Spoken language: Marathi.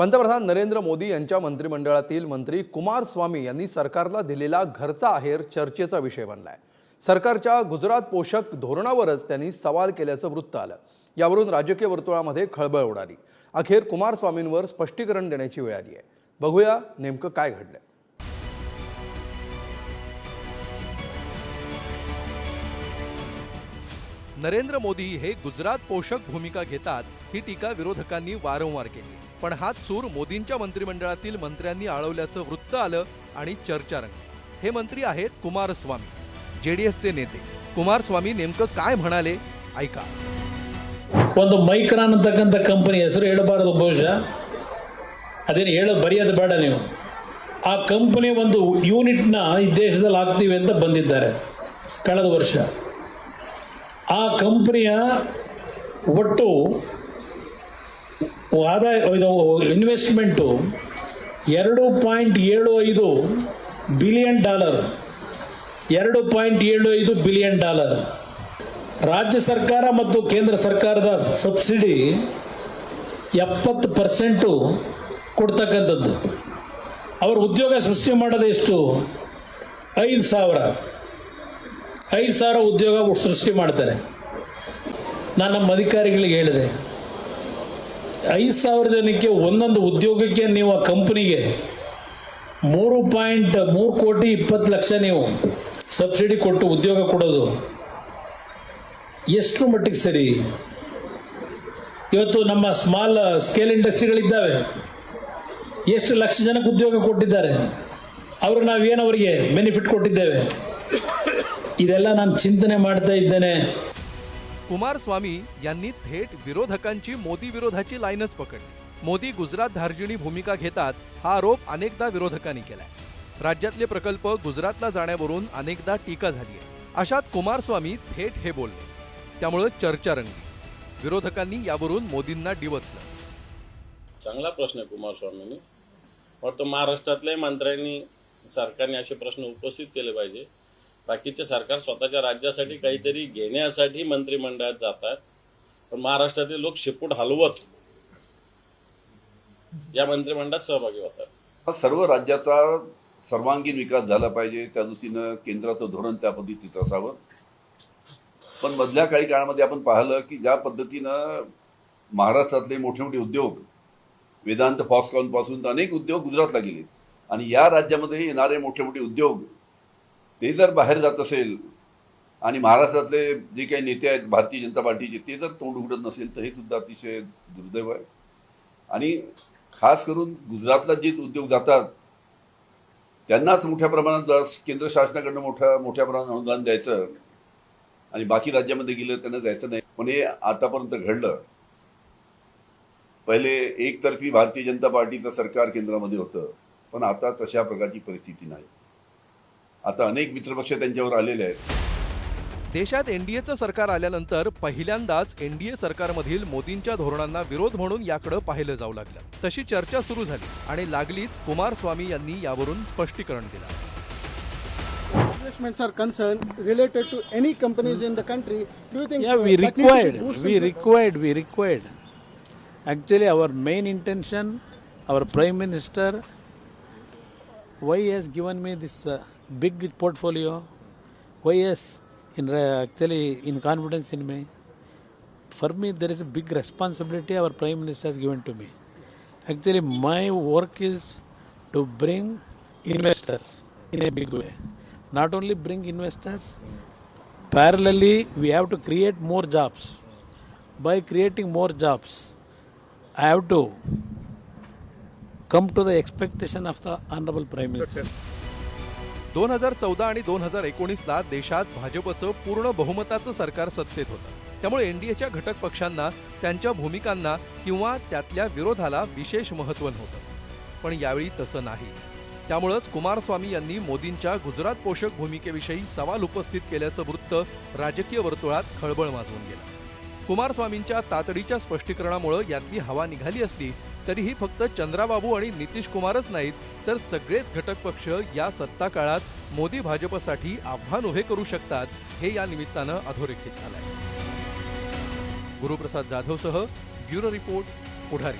पंतप्रधान नरेंद्र मोदी यांच्या मंत्रिमंडळातील मंत्री कुमारस्वामी यांनी सरकारला दिलेला घरचा आहेर चर्चेचा विषय बनलाय. सरकारच्या गुजरात पोषक धोरणावरच त्यांनी सवाल केल्याचं वृत्त आलं. यावरून राजकीय वर्तुळामध्ये खळबळ उडाली. अखेर कुमारस्वामींवर स्पष्टीकरण देण्याची वेळ आली आहे. बघूया नेमकं काय घडलंय. नरेंद्र मोदी हे गुजरात पोषक भूमिका घेतात ही टीका विरोधकांनी वारंवार केली. पण हाच सूर मोदींच्या मंत्रिमंडळातील मंत्र्यांनी आळवल्याचं वृत्त आलं आणि चर्चा रंगली हे मंत्री आहेत कुमारस्वामी जेडीएसचे नेते कुमारस्वामी नेमकं काय म्हणाले ऐका ಒಂದು ಮೈಕ್ರಾನ್ ಅಂತಕ್ಕಂಥ ಕಂಪನಿ ಹೆಸರು ಹೇಳಬಾರದು ಬಹುಶಃ ಅದೇನು ಹೇಳೋದು ಬರೆಯೋದು ಬೇಡ ನೀವು ಆ ಕಂಪನಿ ಒಂದು ಯೂನಿಟ್ನ ಈ ದೇಶದಲ್ಲಿ ಹಾಕ್ತೀವಿ ಅಂತ ಬಂದಿದ್ದಾರೆ ಕಳೆದ ವರ್ಷ ಆ ಕಂಪನಿಯ ಒಟ್ಟು ಆದಾಯ, ಇದು ಇನ್ವೆಸ್ಟ್ಮೆಂಟು ಎರಡು ಪಾಯಿಂಟ್ ಏಳು ಐದು ಬಿಲಿಯನ್ ಡಾಲರ್. ಎರಡು ಪಾಯಿಂಟ್ ಏಳು ಐದು ಬಿಲಿಯನ್ ಡಾಲರ್. ರಾಜ್ಯ ಸರ್ಕಾರ ಮತ್ತು ಕೇಂದ್ರ ಸರ್ಕಾರದ ಸಬ್ಸಿಡಿ ಎಪ್ಪತ್ತು ಪರ್ಸೆಂಟು ಕೊಡ್ತಕ್ಕಂಥದ್ದು. ಅವರು ಉದ್ಯೋಗ ಸೃಷ್ಟಿ ಮಾಡೋದು ಎಷ್ಟು? ಐದು ಸಾವಿರ. ಐದು ಸಾವಿರ ಉದ್ಯೋಗ ಸೃಷ್ಟಿ ಮಾಡ್ತಾರೆ. ನಾನು ನಮ್ಮ ಅಧಿಕಾರಿಗಳಿಗೆ ಹೇಳಿದೆ. ಐದು ಸಾವಿರ ಜನಕ್ಕೆ ಒಂದೊಂದು ಉದ್ಯೋಗಕ್ಕೆ ನೀವು ಆ ಕಂಪ್ನಿಗೆ ಮೂರು ಪಾಯಿಂಟ್ ಮೂರು ಕೋಟಿ ಇಪ್ಪತ್ತು ಲಕ್ಷ ನೀವು ಸಬ್ಸಿಡಿ ಕೊಟ್ಟು ಉದ್ಯೋಗ ಕೊಡೋದು. ಎಷ್ಟು ಮಟ್ಟಿಗೆ ಸರಿ? ಇವತ್ತು ನಮ್ಮ ಸ್ಮಾಲ್, ಸ್ಕೇಲ್ ಇಂಡಸ್ಟ್ರಿಗಳಿದ್ದಾವೆ. ಎಷ್ಟು ಲಕ್ಷ ಜನಕ್ಕೆ ಉದ್ಯೋಗ ಕೊಟ್ಟಿದ್ದಾರೆ. ಅವ್ರಿಗೆ ನಾವೇನು ಅವರಿಗೆ ಬೆನಿಫಿಟ್ ಕೊಟ್ಟಿದ್ದೇವೆ? ಇದೆಲ್ಲ ನಾನು ಚಿಂತನೆ ಮಾಡ್ತಾ ಇದ್ದೇನೆ. कुमारस्वामी यांनी थेट विरोधकांची मोदी विरोधाची लाईनच पकडली. मोदी गुजरात धार्जिणी भूमिका घेतात हा आरोप अनेकदा विरोधकांनी केलाय. राज्यातले प्रकल्प गुजरातला जाण्यावरून अनेकदा टीका झाली आहे. अशात कुमारस्वामी थेट हे बोलले. त्यामुळं चर्चा रंगली. विरोधकांनी यावरून मोदींना डिवचलं. चांगला प्रश्न आहे कुमारस्वामींनी. वाटतं महाराष्ट्रातल्याही मंत्र्यांनी सरकारने असे प्रश्न उपस्थित केले पाहिजे. बाकीचे सरकार स्वतःच्या राज्यासाठी काहीतरी घेण्यासाठी मंत्रिमंडळात जातात. पण महाराष्ट्रातील लोक शेपूट हलवत या मंत्रिमंडळात सहभागी होतात. सर्व राज्याचा सर्वांगीण विकास झाला पाहिजे. त्या दृष्टीनं केंद्राचं धोरण त्या पद्धतीचं असावं. पण मधल्या काही काळामध्ये आपण पाहिलं की ज्या पद्धतीनं महाराष्ट्रातले मोठे मोठे उद्योग वेदांत फॉस्कॉनपासून अनेक उद्योग गुजरातला गेले आणि या राज्यामध्ये येणारे मोठे मोठे उद्योग ते जर बाहेर जात असेल आणि महाराष्ट्रातले जे काही नेते आहेत भारतीय जनता पार्टीचे ते जर तोंड उघडत नसेल तर हे सुद्धा अतिशय दुर्दैव आहे. आणि खास करून गुजरातला जे उद्योग जातात त्यांनाच मोठ्या प्रमाणात केंद्र शासनाकडनं मोठ्या मोठ्या प्रमाणात अनुदान द्यायचं. आणि बाकी राज्यामध्ये गेलं त्यांना जायचं नाही. पण हे आतापर्यंत घडलं. पहिले एकतर्फी भारतीय जनता पार्टीचं सरकार केंद्रामध्ये होतं. पण आता तशा प्रकारची परिस्थिती नाही. आता अनेक मित्रपक्ष त्यांच्यावर आलेले आहेत. देशात एनडीएचं सरकार आल्यानंतर पहिल्यांदाच एनडीए सरकारमधील मोदींच्या धोरणांना विरोध म्हणून याकडे पाहिलं जाऊ लागलं. तशी चर्चा सुरू झाली आणि लागलीच कुमार स्वामी यांनी यावरून स्पष्टीकरण केला investment concern related to any companies in the country you require we required we required actually our main intention our prime minister why is given me this big portfolio, why has in, actually in confidence in me. For me, there is a big responsibility our Prime Minister has given to me. Actually, my work is to bring investors in a big way. Not only bring investors, parallelly we have to create more jobs by creating more jobs i have to come to the expectation of the honorable prime minister दोन हजार चौदा आणि दोन हजार एकोणीसला देशात भाजपचं पूर्ण बहुमताचं सरकार सत्तेत होतं. त्यामुळे एनडीएच्या घटक पक्षांना त्यांच्या भूमिकांना किंवा त्यातल्या विरोधाला विशेष महत्त्व नव्हतं. पण यावेळी तसं नाही. त्यामुळंच कुमारस्वामी यांनी मोदींच्या गुजरात पोषक भूमिकेविषयी सवाल उपस्थित केल्याचं वृत्त राजकीय वर्तुळात खळबळ माजवून गेलं. कुमारस्वामींच्या तातडीच्या स्पष्टीकरणामुळं यातली हवा निघाली असली तरीही फक्त चंद्राबाबू आणि नितीश कुमारच नाहीत तर सगळेच घटक पक्ष या सत्ता काळात मोदी भाजपसाठी आव्हान उभे करू शकतात हे या निमित्तानं अधोरेखित झालंय. गुरुप्रसाद जाधवसह ब्युरो रिपोर्ट पुढारी.